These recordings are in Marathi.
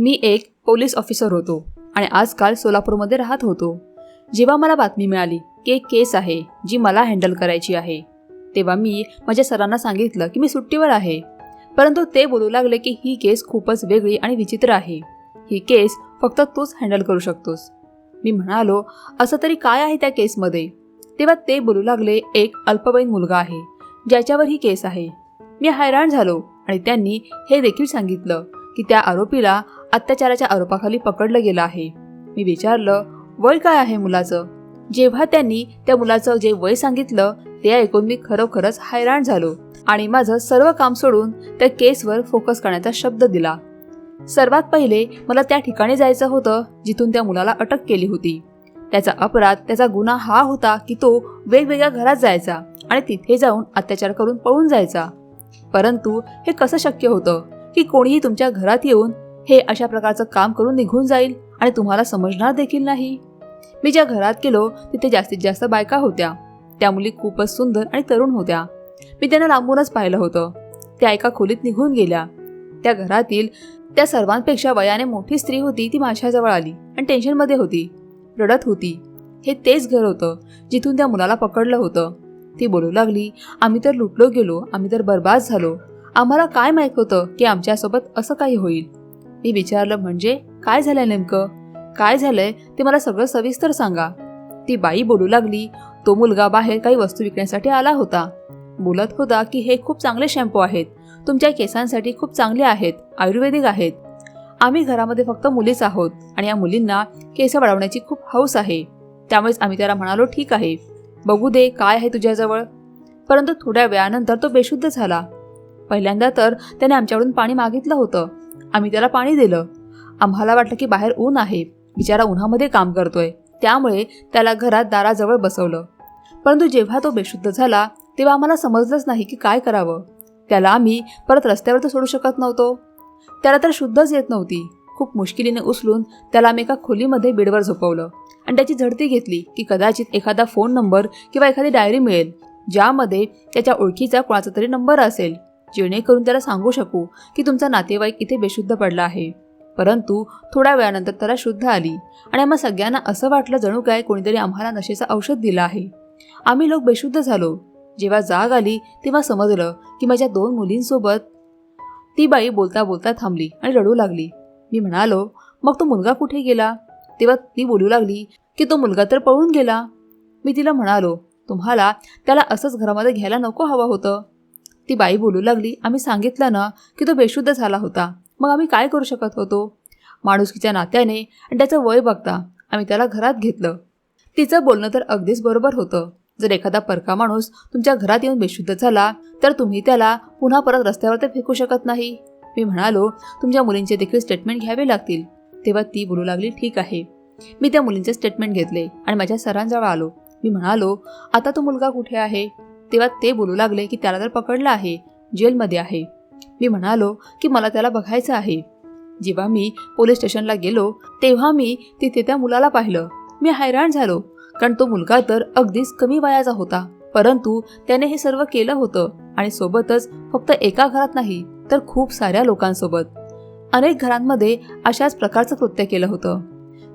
मी एक पोलीस ऑफिसर होतो आणि आजकाल सोलापूरमध्ये राहत होतो. जेव्हा मला बातमी मिळाली की एक केस आहे जी मला हँडल करायची आहे तेव्हा मी माझ्या सरांना सांगितलं की मी सुट्टीवर आहे. परंतु ते बोलू लागले की ही केस खूपच वेगळी आणि विचित्र आहे. ही केस फक्त तूच हँडल करू शकतोस. मी म्हणालो असं तरी काय आहे त्या केसमध्ये? तेव्हा ते बोलू लागले एक अल्पवयीन मुलगा आहे ज्याच्यावर ही केस आहे. मी हैराण झालो आणि त्यांनी हे देखील सांगितलं की त्या आरोपीला अत्याचाराच्या आरोपाखाली पकडलं गेलं आहे. मी विचारलं वय काय आहे मुलाचं? जेव्हा त्यांनी त्या मुलाचं जे वय सांगितलं ते ऐकून मी खरोखरच हैराण झालो आणि माझं सर्व काम सोडून त्या केसवर फोकस करण्याचा शब्द दिला. सर्वात पहिले मला त्या ठिकाणी जायचं होतं जिथून त्या मुलाला अटक केली होती. त्याचा अपराध त्याचा गुन्हा हा होता की तो वेगवेगळ्या घरात जायचा आणि तिथे जाऊन अत्याचार करून पळून जायचा. परंतु हे कसं शक्य होतं की कोणीही तुमच्या घरात येऊन हे अशा प्रकारचं काम करून निघून जाईल आणि तुम्हाला समजणार देखील नाही. मी ज्या घरात गेलो तिथे जास्तीत जास्त बायका होत्या. त्या मुली खूपच सुंदर आणि तरुण होत्या. मी त्यांना लांबूनच पाहिलं होतं. त्या एका खोलीत निघून गेल्या. त्या घरातील त्या सर्वांपेक्षा वयाने मोठी स्त्री होती ती माझ्याजवळ आली आणि टेन्शनमध्ये होती. रडत होती. हे तेच घर होतं जिथून त्या मुलाला पकडलं होतं. ती बोलू लागली आम्ही तर लुटलो गेलो आम्ही तर बर्बाद झालो. आम्हाला काय माहीत होतं की आमच्यासोबत असं काही होईल? मी विचारलं म्हणजे काय झालंय नेमकं? काय झालंय? ते मला सगळं सविस्तर सांगा. ती बाई बोलू लागली. तो मुलगा बाहेर काही वस्तू विकण्यासाठी आला होता. बोलत होता की हे खूप चांगले शॅम्पू आहेत. तुमच्या केसांसाठी खूप चांगले आहेत. आयुर्वेदिक आहेत. आम्ही घरामध्ये फक्त मुलीच आहोत आणि या मुलींना केस वाढवण्याची खूप हौस आहे. त्यामुळेच आम्ही त्याला म्हणालो ठीक आहे. बघू दे काय आहे तुझ्याजवळ. परंतु थोड्या वेळानंतर तो बेशुद्ध झाला. पहिल्यांदा तर त्याने आमच्याकडून पाणी मागितलं होतं. आम्ही त्याला पाणी दिलं. आम्हाला वाटलं की बाहेर ऊन आहे. बिचारा उन्हामध्ये काम करतोय. त्यामुळे त्याला घरात दाराजवळ बसवलं. परंतु जेव्हा तो बेशुद्ध झाला तेव्हा आम्हाला समजलंच नाही की काय करावं. त्याला आम्ही परत रस्त्यावर तर सोडू शकत नव्हतो. त्याला तर शुद्धच येत नव्हती. खूप मुश्किलीने उचलून त्याला आम्ही एका खोलीमध्ये बेडवर झोपवलं. आणि त्याची झडती घेतली की कदाचित एखादा फोन नंबर किंवा एखादी डायरी मिळेल ज्यामध्ये त्याच्या ओळखीचा कोणाचा तरी नंबर असेल. जेणेकरून त्याला सांगू शकू की तुमचा नातेवाईक इथे बेशुद्ध पडला आहे. परंतु थोड्या वेळानंतर त्याला शुद्ध आली आणि आम्हा सगळ्यांना असं वाटलं जणू काय कोणीतरी आम्हाला नशेचं औषध दिलं आहे. आम्ही लोक बेशुद्ध झालो. जेव्हा जाग आली तेव्हा समजलं की माझ्या दोन मुलींसोबत ती बाई बोलता बोलता थांबली आणि रडू लागली. मी म्हणालो मग तो मुलगा कुठे गेला? तेव्हा ती बोलू लागली की तो मुलगा तर पळून गेला. मी तिला म्हणालो तुम्हाला त्याला असंच घरामध्ये घ्यायला नको हवं होतं. ती बाई बोलू लागली आम्ही सांगितलं ना की तो बेशुद्ध झाला होता. मग आम्ही काय करू शकत होतो? माणुसकीच्या नात्याने आणि त्याचं वय बघता आम्ही त्याला घरात घेतलं. तिचं बोलणं तर अगदीच बरोबर होतं. जर एखादा परका माणूस तुमच्या घरात येऊन बेशुद्ध झाला तर तुम्ही त्याला पुन्हा परत रस्त्यावर तर फेकू शकत नाही. मी म्हणालो तुमच्या मुलींचे देखील स्टेटमेंट घ्यावे लागतील. तेव्हा ती बोलू लागली ठीक आहे. मी त्या मुलींचे स्टेटमेंट घेतले आणि माझ्या सरांजवळ आलो. मी म्हणालो आता तो मुलगा कुठे आहे? तेव्हा ते बोलू लागले की त्याला तर पकडलं आहे जेलमध्ये आहे. मी म्हणालो की मला त्याला बघायचं आहे. जेव्हा मी पोलीस स्टेशनला गेलो तेव्हा मी तिथे त्या मुलाला पाहिलं. मी हैराण झालो कारण तो मुलगा तर अगदीच कमी वयाचा होता. परंतु त्याने हे सर्व केलं होतं आणि सोबतच फक्त एका घरात नाही तर खूप साऱ्या लोकांसोबत. अनेक घरांमध्ये अशाच प्रकारचं कृत्य केलं होतं.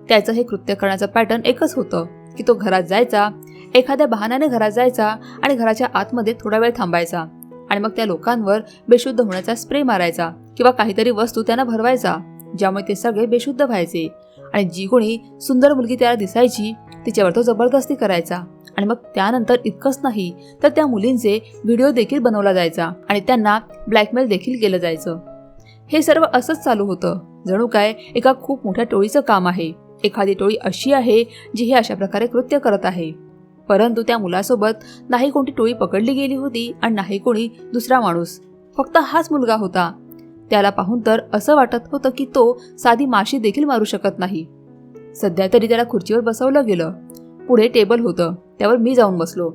त्याचं हे कृत्य करण्याचं पॅटर्न एकच होतं की तो घरात जायचा एखाद्या बहाण्याने घरात जायचा आणि घराच्या आतमध्ये थोडा वेळ थांबायचा. आणि मग त्या लोकांवर बेशुद्ध होण्याचा स्प्रे मारायचा किंवा काहीतरी वस्तू त्यांना भरवायचा ज्यामुळे ते सगळे बेशुद्ध व्हायचे. आणि जी कोणी सुंदर मुलगी त्याला दिसायची तिच्यावर तो जबरदस्ती करायचा. आणि मग त्यानंतर इतकंच नाही तर त्या मुलींचे व्हिडिओ देखील बनवला जायचा आणि त्यांना ब्लॅकमेल देखील केलं जायचं. हे सर्व असंच चालू होतं. जणू काय एका खूप मोठ्या टोळीचं काम आहे. एखादी टोळी अशी आहे जी हे अशा प्रकारे कृत्य करत आहे. परंतु त्या मुलासोबत नाही कोणती टोळी पकडली गेली होती आणि नाही कोणी दुसरा माणूस. फक्त हाच मुलगा होता. त्याला पाहून तर असं वाटत होतं की तो साधी माशी देखील मारू शकत नाही. सध्या तरी त्याला खुर्चीवर बसवलं गेलं. पुढे टेबल होतं. त्यावर मी जाऊन बसलो.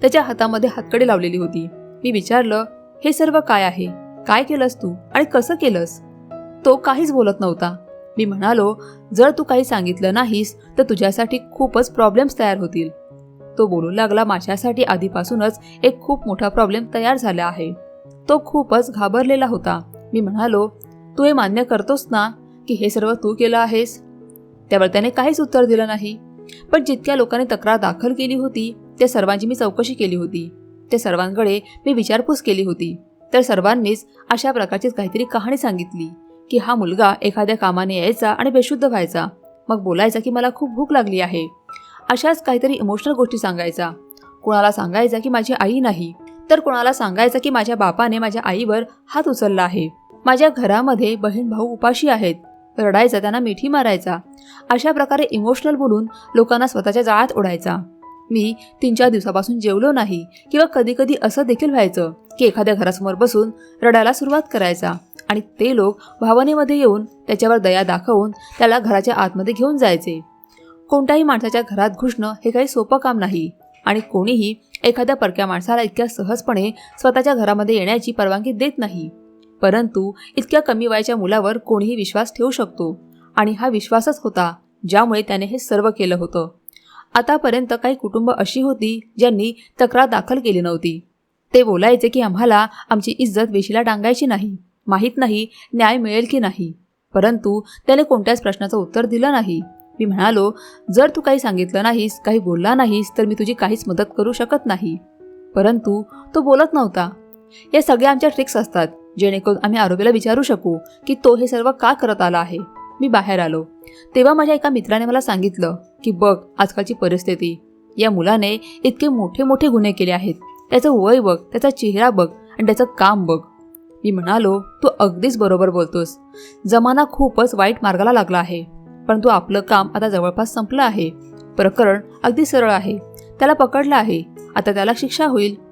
त्याच्या हातामध्ये हातकडे लावलेली होती. मी विचारलं हे सर्व काय आहे? काय केलंस तू? आणि कसं केलंस? तो काहीच बोलत नव्हता. मी म्हणालो जर तू काही सांगितलं नाहीस तर तुझ्यासाठी खूपच प्रॉब्लेम्स तयार होतील. तो बोलू लागला माझ्यासाठी आधीपासूनच एक खूप मोठा प्रॉब्लेम तयार झाला आहे. तो खूपच घाबरलेला होता. मी म्हणालो तू हे मान्य करतोस ना की हे सर्व तू केलं आहेस? त्यावर त्याने काहीच उत्तर दिलं नाही. पण जितक्या लोकांनी तक्रार दाखल केली होती त्या सर्वांची मी चौकशी केली होती. त्या सर्वांकडे मी विचारपूस केली होती. तर सर्वांनीच अशा प्रकारचीच काहीतरी कहाणी सांगितली. की हा मुलगा एखाद्या कामाने यायचा आणि बेशुद्ध व्हायचा. मग बोलायचा की मला खूप भूक लागली आहे. अशाच काहीतरी इमोशनल गोष्टी सांगायचा. कोणाला सांगायचा की माझी आई नाही तर कोणाला सांगायचं की माझ्या बापाने माझ्या आईवर हात उचलला आहे. माझ्या घरामध्ये बहीण भाऊ उपाशी आहेत. रडायचा त्यांना मिठी मारायचा. अशा प्रकारे इमोशनल बोलून लोकांना स्वतःच्या जाळ्यात ओढायचा. मी तीन चार दिवसापासून जेवलो नाही किंवा कधी कधी असं देखील व्हायचं की एखाद्या घरासमोर बसून रडायला सुरुवात करायचा. आणि ते लोक भावनेमध्ये येऊन त्याच्यावर दया दाखवून त्याला घराच्या आतमध्ये घेऊन जायचे. कोणत्याही माणसाच्या घरात घुसणं हे काही सोपं काम नाही. आणि कोणीही एखाद्या परक्या माणसाला इतक्या सहजपणे स्वतःच्या घरामध्ये येण्याची परवानगी देत नाही. परंतु इतक्या कमी वयाच्या मुलावर कोणीही विश्वास ठेवू शकतो. आणि हा विश्वासच होता ज्यामुळे त्याने हे सर्व केलं होतं. आतापर्यंत काही कुटुंब अशी होती ज्यांनी तक्रार दाखल केली नव्हती. ते बोलायचे की आम्हाला आमची इज्जत वेशीला डांगायची नाही माहीत नाही न्याय मिळेल की नाही. परंतु त्याने कोणत्याच प्रश्नाचं उत्तर दिलं नाही. मी म्हणालो जर तू काही सांगितलं नाहीस काही बोलला नाहीस तर मी तुझी काहीच मदत करू शकत नाही. परंतु तो बोलत नव्हता. या सगळ्या आमच्या ट्रिक्स असतात जेणेकरून आम्ही आरोग्याला विचारू शकू की तो हे सर्व का करत आला आहे? मी बाहेर आलो. तेव्हा माझ्या एका मित्राने मला सांगितलं की बघ आजकालची परिस्थिती. या मुलाने इतके मोठे मोठे गुन्हे केले आहेत. त्याचं वय बघ त्याचा चेहरा बघ आणि त्याचं काम बघ. मी म्हणालो तू अगदीच बरोबर बोलतोस. जमाना खूपच वाईट मार्गाला लागला आहे. परंतु आपलं काम आता जवळपास संपलं आहे. प्रकरण अगदी सरळ आहे. त्याला पकडलं आहे. आता त्याला शिक्षा होईल.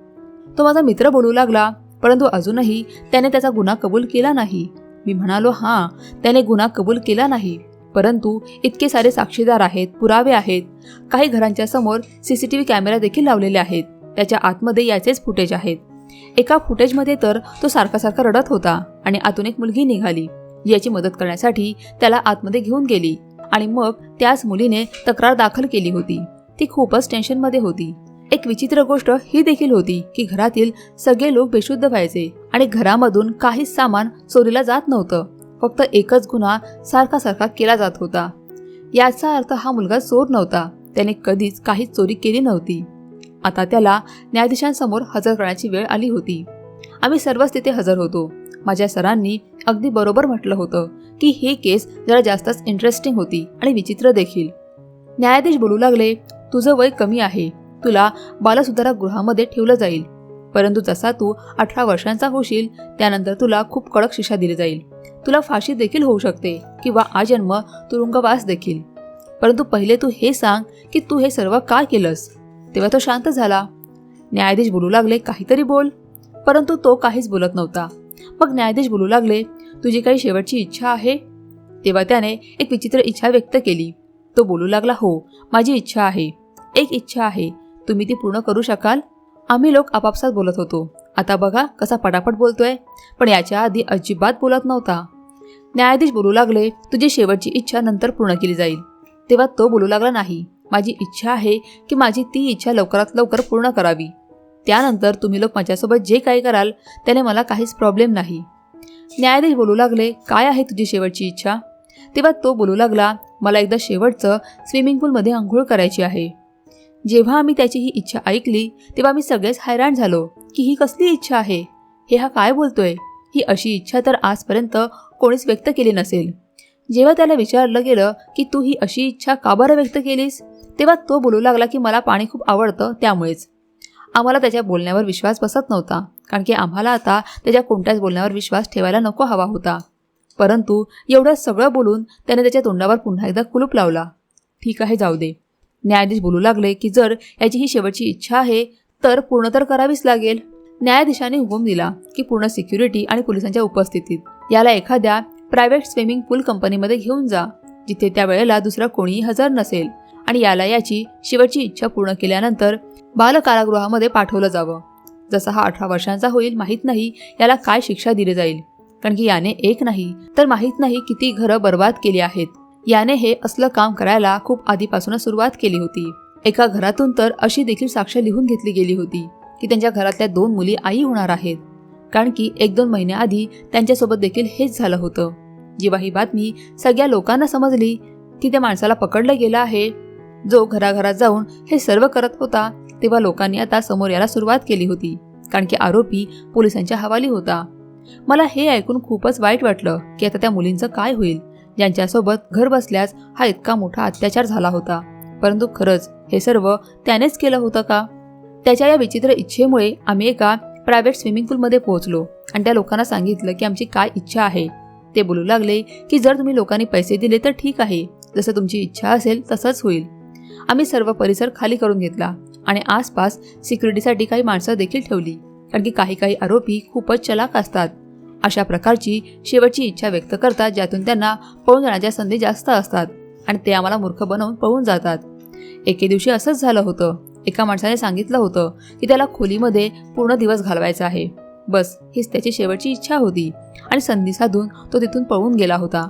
तो माझा मित्र बोलू लागला परंतु अजूनही त्याने त्याचा गुन्हा कबूल केला नाही. मी म्हणालो हां त्याने गुन्हा कबूल केला नाही. परंतु इतके सारे साक्षीदार आहेत पुरावे आहेत. काही घरांच्या समोर C C T V camera देखील लावलेले आहेत. त्याच्या आतमध्ये याचेच फुटेज आहेत. एका फुटेजमध्ये तर तो सारखा सारखा रडत होता आणि आतून एक मुलगी निघाली. याची मदत करण्यासाठी त्याला आतमध्ये घेऊन गेली आणि मग त्याच मुलीने तक्रार दाखल केली होती. ती खूपच टेन्शनमध्ये होती. एक विचित्र गोष्ट ही देखील होती की घरातील सगळे लोक बेशुद्ध व्हायचे आणि घरामधून काहीच सामान चोरीला जात नव्हतं. फक्त एकच गुन्हा सारखा सारखा केला जात होता. याचा अर्थ हा मुलगा चोर नव्हता. त्याने कधीच काहीच चोरी केली नव्हती. आता त्याला न्यायाधीशांसमोर हजर करण्याची वेळ आली होती. आम्ही सर्वच तिथे हजर होतो. माझ्या सरांनी अगदी बरोबर म्हटलं होतं की ही केस जरा जास्तच इंटरेस्टिंग होती आणि विचित्र देखील. न्यायाधीश बोलू लागले तुझं वय कमी आहे. तुला बालसुधारा गृहामध्ये ठेवलं जाईल. परंतु जसा तू अठरा वर्षांचा होशील त्यानंतर तुला खूप कडक शिक्षा दिली जाईल. तुला फाशी देखील होऊ शकते किंवा आजन्म तुरुंगवास देखील. परंतु पहिले तू हे सांग की तू हे सर्व का केलंस? तेव्हा तो शांत झाला. न्यायाधीश बोलू लागले काहीतरी बोल. परंतु तो काहीच बोलत नव्हता. मग न्यायाधीश बोलू लागले तुझी काही शेवटची इच्छा आहे? तेव्हा त्याने एक विचित्र इच्छा व्यक्त केली. तो बोलू लागला हो माझी इच्छा आहे. एक इच्छा आहे. तुम्ही ती पूर्ण करू शकाल? आम्ही लोक आपापसात बोलत होतो. आता बघा कसा पटापट बोलतोय. पण याच्या आधी अजिबात बोलत नव्हता. न्यायाधीश बोलू लागले तुझी शेवटची इच्छा नंतर पूर्ण केली जाईल. तेव्हा तो बोलू लागला नाही. माझी इच्छा आहे की माझी ती इच्छा लवकरात लवकर पूर्ण करावी. त्यानंतर तुम्ही लोक माझ्यासोबत जे काही कराल त्याने मला काहीच प्रॉब्लेम नाही. न्यायाधीश बोलू लागले काय आहे तुझी शेवटची इच्छा? तेव्हा तो बोलू लागला मला एकदा शेवटचं स्विमिंग पूलमध्ये आंघोळ करायची आहे. जेव्हा आम्ही त्याची ही इच्छा ऐकली तेव्हा मी सगळेच हैराण झालो की ही कसली इच्छा आहे? हे हा काय बोलतोय? ही अशी इच्छा तर आजपर्यंत कोणीच व्यक्त केली नसेल. जेव्हा त्याला विचारलं गेलं की तू ही अशी इच्छा का बरं व्यक्त केलीस? तेव्हा तो बोलू लागला की मला पाणी खूप आवडतं त्यामुळेच. आम्हाला त्याच्या बोलण्यावर विश्वास बसत नव्हता कारण की आम्हाला आता त्याच्या कोणत्याच बोलण्यावर विश्वास ठेवायला नको हवा होता. परंतु एवढं सगळं बोलून त्याने त्याच्या तोंडावर पुन्हा एकदा कुलूप लावला. ठीक आहे जाऊ दे. न्यायाधीश बोलू लागले की जर याची ही शेवटची इच्छा आहे तर पूर्ण तर करावीच लागेल. न्यायाधीशाने हुकूम दिला की पूर्ण सिक्युरिटी आणि पोलिसांच्या उपस्थितीत याला एखाद्या प्रायव्हेट स्विमिंग पूल कंपनीमध्ये घेऊन जा जिथे त्या वेळेला दुसरा कोणीही हजर नसेल आणि याला याची शेवटची इच्छा पूर्ण केल्यानंतर बाल कारागृहामध्ये पाठवलं जावं. जसा हा अठरा वर्षांचा होईल माहीत नाही याला काय शिक्षा दिली जाईल. कारण की याने एक नाही तर माहीत नाही किती घरं बर्बाद केली आहेत. याने हे असलं काम करायला खूप आधीपासूनच सुरुवात केली होती. एका घरातून तर अशी देखील साक्ष लिहून घेतली गेली होती की त्यांच्या घरातल्या दोन मुली आई होणार आहेत. कारण की एक दोन महिन्याआधी त्यांच्यासोबत देखील हेच झालं होतं. जेव्हा ही बातमी सगळ्या लोकांना समजली की त्या माणसाला पकडलं गेलं आहे जो घराघरात जाऊन हे सर्व करत होता तेव्हा लोकांनी आता समोर यायला सुरुवात केली होती. कारण की आरोपी पोलिसांच्या हवाली होता. मला हे ऐकून खूपच वाईट वाटलं की आता त्या मुलींचं काय होईल. ज्यांच्यासोबत घर बसल्यास हा इतका मोठा अत्याचार झाला होता. परंतु खरंच हे सर्व त्यानेच केलं होतं का? त्याच्या या विचित्र इच्छेमुळे आम्ही एका प्रायव्हेट स्विमिंग पूलमध्ये पोहोचलो आणि त्या लोकांना सांगितलं की आमची काय इच्छा आहे. ते बोलू लागले की जर तुम्ही लोकांनी पैसे दिले तर ठीक आहे. जसं तुमची इच्छा असेल तसंच होईल. आम्ही सर्व परिसर खाली करून घेतला आणि आसपास सिक्युरिटीसाठी काही माणसं देखील ठेवली. कारण की काही काही आरोपी खूपच चलाक असतात. अशा प्रकारची शेवटची इच्छा व्यक्त करतात ज्यातून त्यांना पळून जाण्याच्या संधी जास्त असतात आणि ते आम्हाला मूर्ख बनवून पळून जातात. एके दिवशी असंच झालं होतं. एका माणसाने सांगितलं होतं की त्याला खोलीमध्ये पूर्ण दिवस घालवायचा आहे. बस हीच त्याची शेवटची इच्छा होती आणि संधी साधून तो तिथून पळून गेला होता.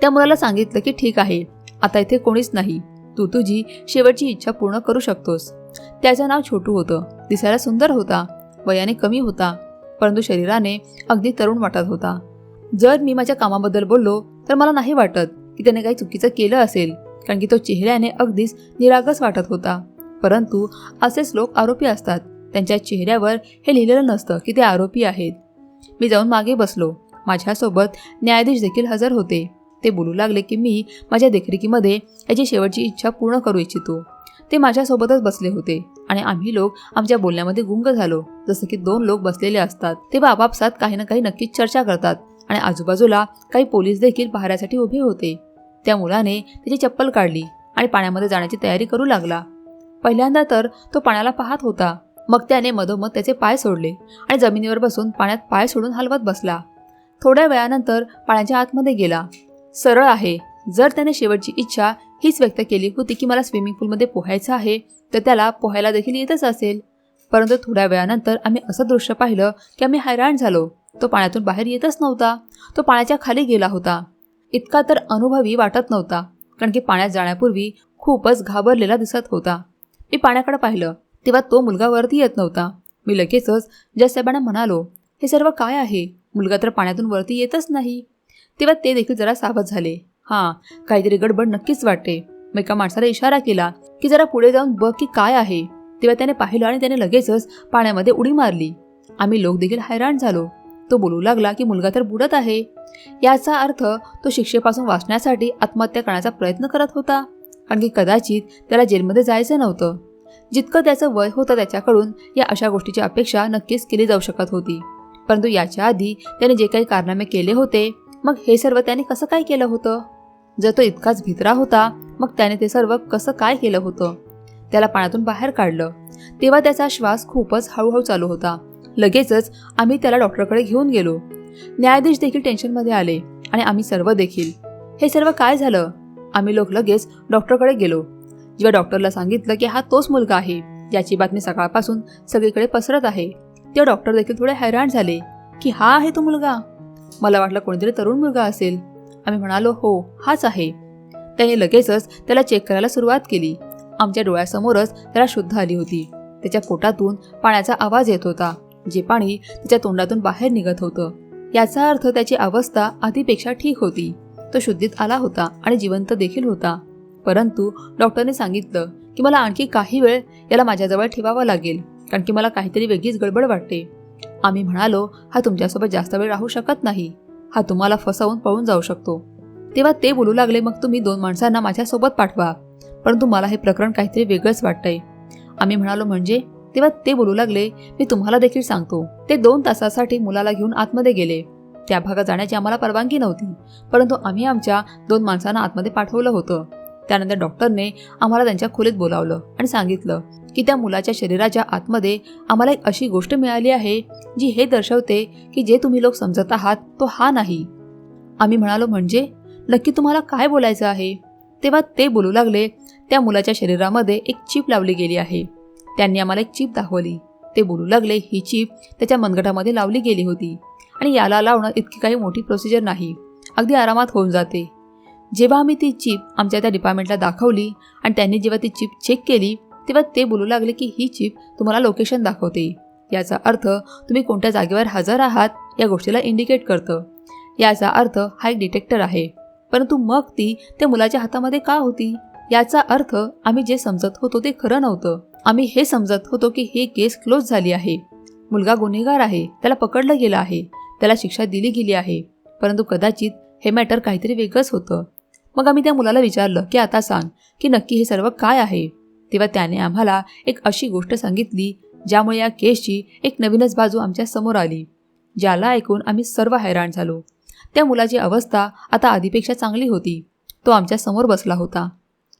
त्या मुलाला सांगितलं की ठीक आहे आता इथे कोणीच नाही. तू तुझी शेवटची इच्छा पूर्ण करू शकतोस. त्याचं नाव छोटू होतं. दिसायला सुंदर होता. वयाने कमी होता. परंतु शरीराने अगदी तरुण वाटत होता. जर मी माझ्या कामाबद्दल बोललो तर मला नाही वाटत की त्याने काही चुकीचं केलं असेल कारण की तो चेहऱ्याने अगदीच निरागस वाटत होता. परंतु असेच लोक आरोपी असतात. त्यांच्या चेहऱ्यावर हे लिहिलेलं नसतं की ते आरोपी आहेत. मी जाऊन मागे बसलो. माझ्यासोबत न्यायाधीश देखील हजर होते. ते बोलू लागले की मी माझ्या देखरेखीमध्ये याची शेवटची इच्छा पूर्ण करू इच्छितो. ते माझ्यासोबतच बसले होते. आणि आम्ही लोक आमच्या बोलण्यामध्ये गुंग झालो. जसं की दोन लोक बसलेले असतात. तेव्हा आपापसात काही ना काही नक्कीच चर्चा करतात आणि आजूबाजूला काही पोलीस देखील पाहण्यासाठी उभे होते. त्या मुलाने त्याची चप्पल काढली आणि पाण्यामध्ये जाण्याची तयारी करू लागला. पहिल्यांदा तर तो पाण्याला पाहत होता. मग त्याने मधोमध त्याचे पाय सोडले आणि जमिनीवर बसून पाण्यात पाय सोडून हलवत बसला. थोड्या वेळानंतर पाण्याच्या आतमध्ये गेला. सरळ आहे. जर त्याने शेवटची इच्छा हीच व्यक्त केली होती की मला स्विमिंग पूलमध्ये पोहायचं आहे तर त्याला पोहायला देखील येतच असेल. परंतु थोड्या वेळानंतर आम्ही असं दृश्य पाहिलं की आम्ही हैराण झालो. तो पाण्यातून बाहेर येतच नव्हता. तो पाण्याच्या खाली गेला होता. इतका तर अनुभवी वाटत नव्हता कारण की पाण्यात जाण्यापूर्वी खूपच घाबरलेला दिसत होता. मी पाण्याकडे पाहिलं तेव्हा तो मुलगा वरती येत नव्हता. मी लगेचच जयसाहेबांना म्हणालो हे सर्व काय आहे? मुलगा तर पाण्यातून वरती येतच नाही. तेव्हा ते देखील जरा सावध झाले. हां काहीतरी गडबड नक्कीच वाटते. मग एका माणसाला इशारा केला की जरा पुढे जाऊन बघ की काय आहे. तेव्हा त्याने पाहिलं आणि त्याने लगेचच पाण्यामध्ये उडी मारली. आम्ही लोक देखील हैराण झालो. तो बोलू लागला की मुलगा तर बुडत आहे. याचा अर्थ तो शिक्षेपासून वाचण्यासाठी आत्महत्या करण्याचा प्रयत्न करत होता. कारण की कदाचित त्याला जेलमध्ये जायचं नव्हतं. जितकं त्याचं वय होतं त्याच्याकडून या अशा गोष्टीची अपेक्षा नक्कीच केली जाऊ शकत होती. परंतु याच्या आधी त्याने जे काही कारनामे केले होते मग हे सर्व त्याने कसं काय केलं होतं? जर तो इतकाच भित्रा होता मग त्याने ते सर्व कसं काय केलं होतं? त्याला पाण्यातून बाहेर काढलं. तेव्हा त्याचा श्वास खूपच हळूहळू चालू होता. लगेचच आम्ही त्याला डॉक्टरकडे घेऊन गेलो. न्यायाधीश देखील टेन्शनमध्ये आले आणि आम्ही सर्व देखील. हे सर्व काय झालं? आम्ही लोक लगेच डॉक्टरकडे गेलो. जेव्हा डॉक्टरला सांगितलं की हा तोच मुलगा आहे याची बातमी सकाळपासून सगळीकडे पसरत आहे तेव्हा डॉक्टर देखील थोडे हैराण झाले की हा आहे तो मुलगा? मला वाटलं कोणीतरी तरुण मुलगा असेल. आम्ही म्हणालो हो हाच आहे. त्याने लगेचच त्याला चेक करायला सुरुवात केली. आमच्या डोळ्यासमोरच त्याला शुद्ध आली होती. त्याच्या पोटातून पाण्याचा आवाज येत होता जे पाणी त्याच्या तोंडातून बाहेर निघत होतं. याचा अर्थ त्याची अवस्था आधीपेक्षा ठीक होती. तो शुद्धीत आला होता आणि जिवंत देखील होता. परंतु डॉक्टरने सांगितलं की मला आणखी काही वेळ याला माझ्याजवळ ठेवावं लागेल कारण की मला काहीतरी वेगळीच गडबड वाटते. आम्ही म्हणालो हा तुमच्यासोबत जास्त वेळ राहू शकत नाही. हा तुम्हाला फसवून पळून जाऊ शकतो. तेव्हा ते बोलू लागले मग तुम्ही दोन माणसांना माझ्यासोबत पाठवा. परंतु मला हे प्रकरण काहीतरी वेगळंच वाटतंय. आम्ही म्हणालो म्हणजे? तेव्हा ते बोलू लागले मी तुम्हाला देखील सांगतो. ते दोन तासासाठी मुलाला घेऊन आतमध्ये गेले. त्या भागात जाण्याची आम्हाला परवानगी नव्हती परंतु आम्ही आमच्या दोन माणसांना आतमध्ये पाठवलं होतं. त्यानंतर डॉक्टरने आम्हाला त्यांच्या खोलीत बोलावलं आणि सांगितलं की त्या मुलाच्या शरीराच्या आतमध्ये आम्हाला एक अशी गोष्ट मिळाली आहे जी हे दर्शवते की जे तुम्ही लोक समजत आहात तो हा नाही. आम्ही म्हणालो म्हणजे? नक्की तुम्हाला काय बोलायचं आहे? तेव्हा ते बोलू लागले त्या मुलाच्या शरीरामध्ये एक चिप लावली गेली आहे. त्यांनी आम्हाला एक चिप दाखवली. ते बोलू लागले ही चिप त्याच्या मनगटामध्ये लावली गेली होती आणि याला लावणं इतकी काही मोठी प्रोसिजर नाही. अगदी आरामात होऊन जाते. जेव्हा आम्ही ती चिप आमच्या त्या डिपार्टमेंटला दाखवली आणि त्यांनी जेव्हा ती चिप चेक केली तेव्हा ते बोलू लागले की ही चिप तुम्हाला लोकेशन दाखवते. याचा अर्थ तुम्ही कोणत्या जागेवर हजर आहात या गोष्टीला इंडिकेट करतं. याचा अर्थ हा एक डिटेक्टर आहे. परंतु मग ती त्या मुलाच्या हातामध्ये का होती? याचा अर्थ आम्ही जे समजत होतो ते खरं नव्हतं. आम्ही हे समजत होतो की हे केस क्लोज झाली आहे. मुलगा गुन्हेगार आहे. त्याला पकडलं गेलं आहे. त्याला शिक्षा दिली गेली आहे. परंतु कदाचित हे मॅटर काहीतरी वेगळंच होतं. मग आम्ही त्या मुलाला विचारलं की आता सांग की नक्की हे सर्व काय आहे? तेव्हा त्याने आम्हाला एक अशी गोष्ट सांगितली ज्यामुळे या केसची एक नवीनच बाजू आमच्यासमोर आली ज्याला ऐकून आम्ही सर्व हैराण झालो. त्या मुलाची अवस्था आता आधीपेक्षा चांगली होती. तो आमच्यासमोर बसला होता.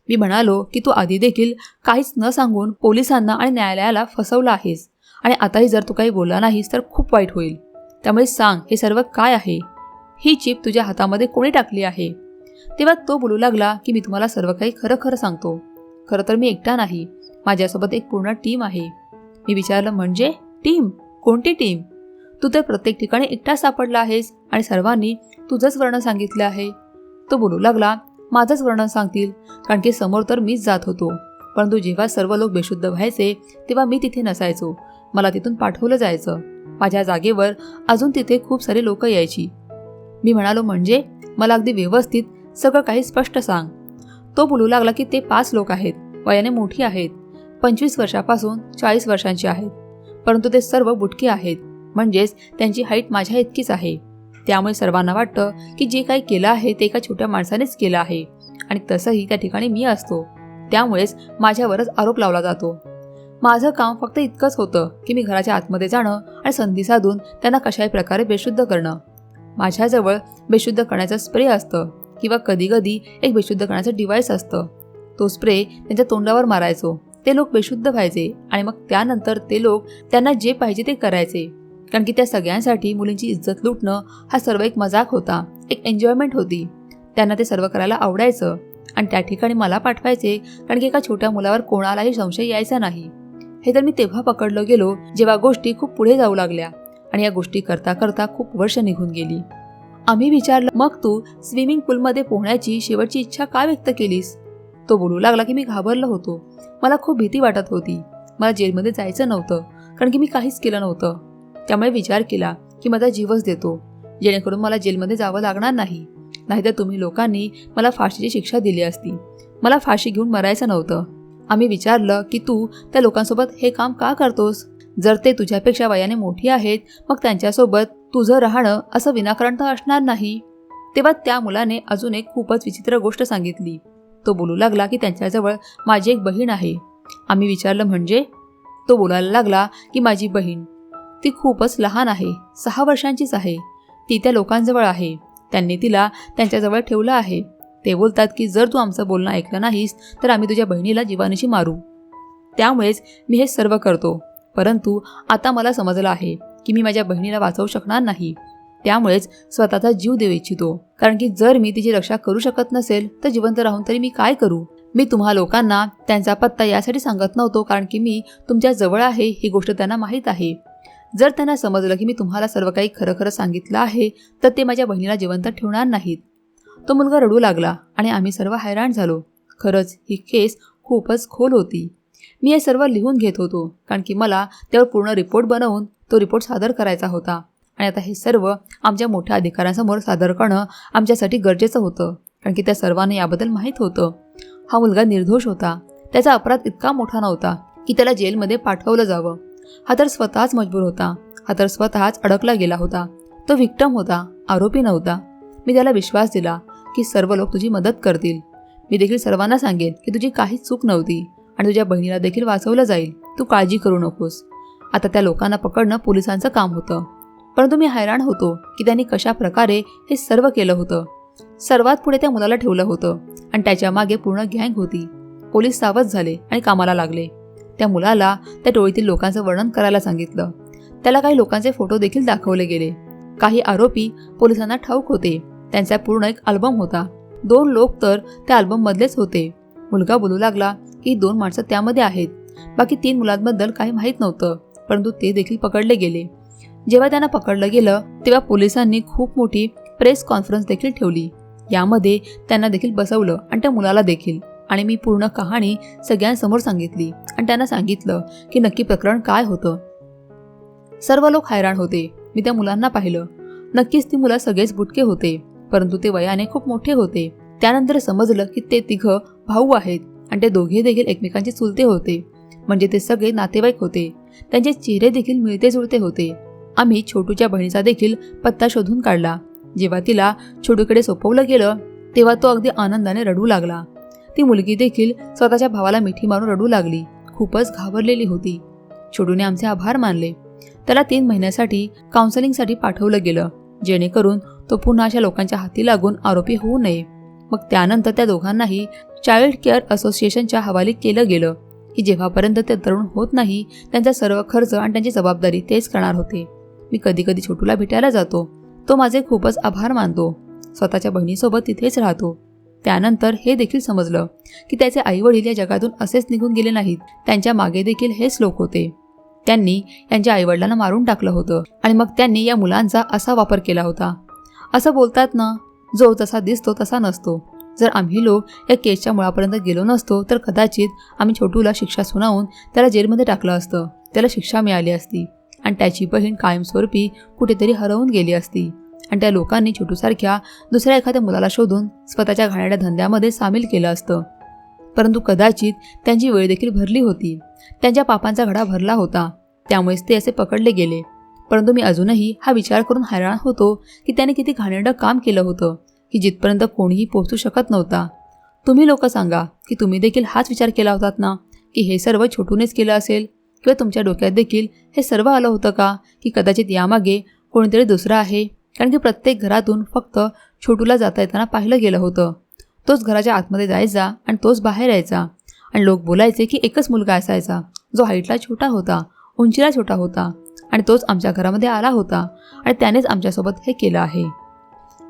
मी म्हणालो की तू आधी देखील काहीच न सांगून पोलिसांना आणि न्यायालयाला फसवलं आहेस आणि आताही जर तू काही बोलला नाहीस तर खूप वाईट होईल. त्यामुळे सांग हे सर्व काय आहे? ही चिप तुझ्या हातामध्ये कोणी टाकली आहे? तेव्हा तो बोलू लागला की मी तुम्हाला सर्व काही खरं खरं सांगतो. खरं तर मी एकटा नाही. माझ्यासोबत एक पूर्ण टीम आहे. मी विचारलं म्हणजे? टीम? कोणती टीम? तू तर प्रत्येक ठिकाणी एकटा सापडला आहेस आणि सर्वांनी तुझंच वर्णन सांगितलं आहे. तो बोलू लागला माझंच वर्णन सांगतील कारण की समोर तर मीच जात होतो. परंतु जेव्हा सर्व लोक बेशुद्ध व्हायचे तेव्हा मी तिथे नसायचो. मला तिथून पाठवलं जायचं. माझ्या जागेवर अजून तिथे खूप सारे लोक यायची. मी म्हणालो म्हणजे? मला अगदी व्यवस्थित सगळं काही स्पष्ट सांग. तो बोलू लागला की ते पाच लोक आहेत. वयाने मोठी आहेत. पंचवीस वर्षापासून चाळीस वर्षांची आहेत. परंतु ते सर्व बुटके आहेत. म्हणजेच त्यांची हाईट माझ्या इतकीच आहे. त्यामुळे सर्वांना वाटतं की जे काही केलं आहे ते एका छोट्या माणसानेच केलं आहे. आणि तसंही त्या ठिकाणी मी असतो. त्यामुळेच माझ्यावरच आरोप लावला जातो. माझं काम फक्त इतकंच होतं की मी घराच्या आतमध्ये जाणं आणि संधी साधून त्यांना कशाही प्रकारे बेशुद्ध करणं. माझ्याजवळ बेशुद्ध करण्याचं स्प्रे असतं. किंवा कधीकधी एक बेशुद्ध करण्याचं डिव्हाइस असतं. तो स्प्रे त्यांच्या तोंडावर मारायचो. ते लोक बेशुद्ध व्हायचे आणि मग त्यानंतर ते लोक त्यांना जे पाहिजे ते करायचे. कारण की त्या सगळ्यांसाठी मुलींची इज्जत लुटणं हा सर्व एक मजाक होता. एक एन्जॉयमेंट होती. त्यांना ते सर्व करायला आवडायचं. आणि त्या ठिकाणी मला पाठवायचे कारण की एका छोट्या मुलावर कोणालाही संशय यायचा नाही. हे तर मी तेव्हा पकडलं गेलो जेव्हा गोष्टी खूप पुढे जाऊ लागल्या. आणि या गोष्टी करता करता खूप वर्ष निघून गेली. आम्ही विचारलं मग तू स्विमिंग पूलमध्ये पोहण्याची शेवटची इच्छा का व्यक्त केलीस? तो बोलू लागला की मी घाबरलो होतो. मला खूप भीती वाटत होती. मला जेलमध्ये जायचं नव्हतं कारण की मी काहीच केलं नव्हतं. त्यामुळे विचार केला की माझा जीवच देतो. जेणेकरून मला जेलमध्ये जावं लागणार नाही. नाहीतर तुम्ही लोकांनी मला फाशीची शिक्षा दिली असती. मला फाशी घेऊन मरायचं नव्हतं. आम्ही विचारलं की तू त्या लोकांसोबत हे काम का करतोस? जर ते तुझ्यापेक्षा वयाने मोठी आहेत मग त्यांच्यासोबत तुझं राहणं असं विनाकारण तर असणार नाही. तेव्हा त्या मुलाने अजून एक खूपच विचित्र गोष्ट सांगितली. तो बोलू लागला की त्यांच्याजवळ माझी एक बहीण आहे. आम्ही विचारलं म्हणजे? तो बोलायला लागला की माझी बहीण. ती खूपच लहान आहे सहा वर्षांचीच आहे. ती त्या लोकांजवळ आहे. त्यांनी तिला त्यांच्याजवळ ठेवलं आहे. ते बोलतात की जर तू आमचं बोलणं ऐकलं नाहीस तर आम्ही तुझ्या बहिणीला जीवानीशी मारू. त्यामुळेच मी हे सर्व करतो. परंतु आता मला समजलं आहे. की मी माझ्या बहिणीला वाचवू शकणार नाही. त्यामुळेच स्वतःचा जीव देऊ इच्छितो. कारण की जर मी तिची रक्षा करू शकत नसेल तर जिवंत राहून तरी मी काय करू? मी तुम्हा लोकांना त्यांचा पत्ता यासाठी सांगत नव्हतो कारण की मी तुमच्या जवळ आहे ही गोष्ट त्यांना माहीत आहे. जर त्यांना समजलं की मी तुम्हाला सर्व काही खरं खरं सांगितलं आहे तर ते माझ्या बहिणीला जिवंत ठेवणार नाहीत. तो मुलगा रडू लागला आणि आम्ही सर्व हैराण झालो. खरंच ही केस खूपच खोल होती. मी हे सर्व लिहून घेत होतो कारण की मला त्यावर पूर्ण रिपोर्ट बनवून तो रिपोर्ट सादर करायचा होता. आणि आता हे सर्व आमच्या मोठ्या अधिकाऱ्यांसमोर सादर करणं आमच्यासाठी गरजेचं होतं कारण की त्या सर्वांना याबद्दल माहीत होतं. हा मुलगा निर्दोष होता. त्याचा अपराध इतका मोठा नव्हता की त्याला जेलमध्ये पाठवलं जावं. हा तर स्वतःच मजबूर होता. हा तर स्वतःच अडकला गेला होता. तो विक्टम होता आरोपी नव्हता. मी त्याला विश्वास दिला की सर्व लोक तुझी मदत करतील. मी देखील सर्वांना सांगेन की तुझी काहीच चूक नव्हती. आणि तुझ्या बहिणीला देखील वाचवलं जाईल. तू काळजी करू नकोस. आता त्या लोकांना पकडणं पोलिसांचं काम होतं. परंतु मी हैराण होतो की त्यांनी कशा प्रकारे हे सर्व केलं होतं. सर्वात पुढे त्या मुलाला ठेवलं होतं आणि त्याच्यामागे पूर्ण गँग होती. पोलीस सावध झाले आणि कामाला लागले. त्या मुलाला त्या टोळीतील लोकांचं वर्णन करायला सांगितलं. त्याला काही लोकांचे फोटो देखील दाखवले गेले. काही आरोपी पोलिसांना ठाऊक होते. त्यांचा पूर्ण एक अल्बम होता. दोन लोक तर त्या अल्बममधलेच होते. मुलगा बोलू लागला की दोन माणसं त्यामध्ये आहेत. बाकी तीन मुलांबद्दल काही माहीत नव्हतं परंतु ते देखील पकडले गेले. जेव्हा त्यांना पकडलं गेलं तेव्हा पोलिसांनी खूप मोठी प्रेस कॉन्फरन्स देखील ठेवली. यामध्ये त्यांना देखील बसवलं आणि त्या मुलाला देखील. आणि मी पूर्ण कहाणी सगळ्यांसमोर सांगितली आणि त्यांना सांगितलं की नक्की प्रकरण काय होतं. सर्व लोक हैराण होते. मी त्या मुलांना पाहिलं. नक्कीच ती मुलं सगळेच बुटके होते परंतु ते वयाने खूप मोठे होते. त्यानंतर समजलं की ते तिघं भाऊ आहेत. आणि ते दोघे देखील एकमेकांचे चुलते होते. म्हणजे ते सगळे नातेवाईक होते. त्यांचे चेहरे देखील मिळते जुळते होते. आम्ही छोटूच्या बहिणीचा देखील पत्ता शोधून काढला. जेव्हा तिला छोटूकडे सोपवलं गेलं तेव्हा तो अगदी आनंदाने रडू लागला. ती मुलगी देखील स्वतःच्या भावाला मिठी मारून रडू लागली. खूपच घाबरलेली होती. छोटूने आमचे आभार मानले. त्याला तीन महिन्यासाठी काउन्सलिंगसाठी पाठवलं गेलं जेणेकरून तो पुन्हा अशा लोकांच्या हाती लागून आरोपी होऊ नये. मग त्यानंतर त्या दोघांनाही चाइल्ड केअर असोसिएशनच्या हवाली केलं गेलं की जेव्हापर्यंत ते तरुण होत नाही त्यांचा सर्व खर्च आणि त्यांची जबाबदारी तेच करणार होते. मी कधी कधी छोटूला भेटायला जातो. तो माझे खूपच आभार मानतो. स्वतःच्या बहिणीसोबत तिथेच राहतो. त्यानंतर हे देखील समजलं की त्याचे आईवडील या जगातून असेच निघून गेले नाहीत. त्यांच्या मागे देखील हेच लोक होते. त्यांनी त्यांच्या आईवडिलांना मारून टाकलं होतं आणि मग त्यांनी या मुलांचा असा वापर केला होता. असं बोलतात ना जो जसा दिसतो तसा नसतो. जर आम्ही लोक या केसच्या मुळापर्यंत गेलो नसतो तर कदाचित आम्ही छोटूला शिक्षा सुनावून त्याला जेलमध्ये टाकलं असतं. त्याला शिक्षा मिळाली असती. आणि त्याची बहीण कायमस्वरूपी कुठेतरी हरवून गेली असती. आणि त्या लोकांनी छोटूसारख्या दुसऱ्या एखाद्या मुलाला शोधून स्वतःच्या घाण्याच्या धंद्यामध्ये सामील केलं असतं. परंतु कदाचित त्यांची वेळ देखील भरली होती. त्यांच्या पापांचा घडा भरला होता. त्यामुळेच ते असे पकडले गेले. परंतु मी अजूनही हा विचार करून हैराण होतो की त्याने किती घाणेरडं काम केलं होतं. की जिथपर्यंत कोणीही पोहोचू शकत नव्हता. तुम्ही लोक सांगा की तुम्ही देखील हाच विचार केला होतात ना की हे सर्व छोटूनेच केलं असेल? किंवा तुमच्या डोक्यात देखील हे सर्व आलं होतं का की कदाचित यामागे कोणीतरी दुसरं आहे? कारण की प्रत्येक घरातून फक्त छोटूला जाता येताना पाहिलं गेलं होतं. तोच घराच्या आतमध्ये जायचा आणि तोच बाहेर यायचा. आणि लोक बोलायचे की एकच मुलगा असायचा जो हाईटला छोटा होता उंचीला छोटा होता आणि तोच आमच्या घरामध्ये आला होता आणि त्यानेच आमच्यासोबत हे केलं आहे.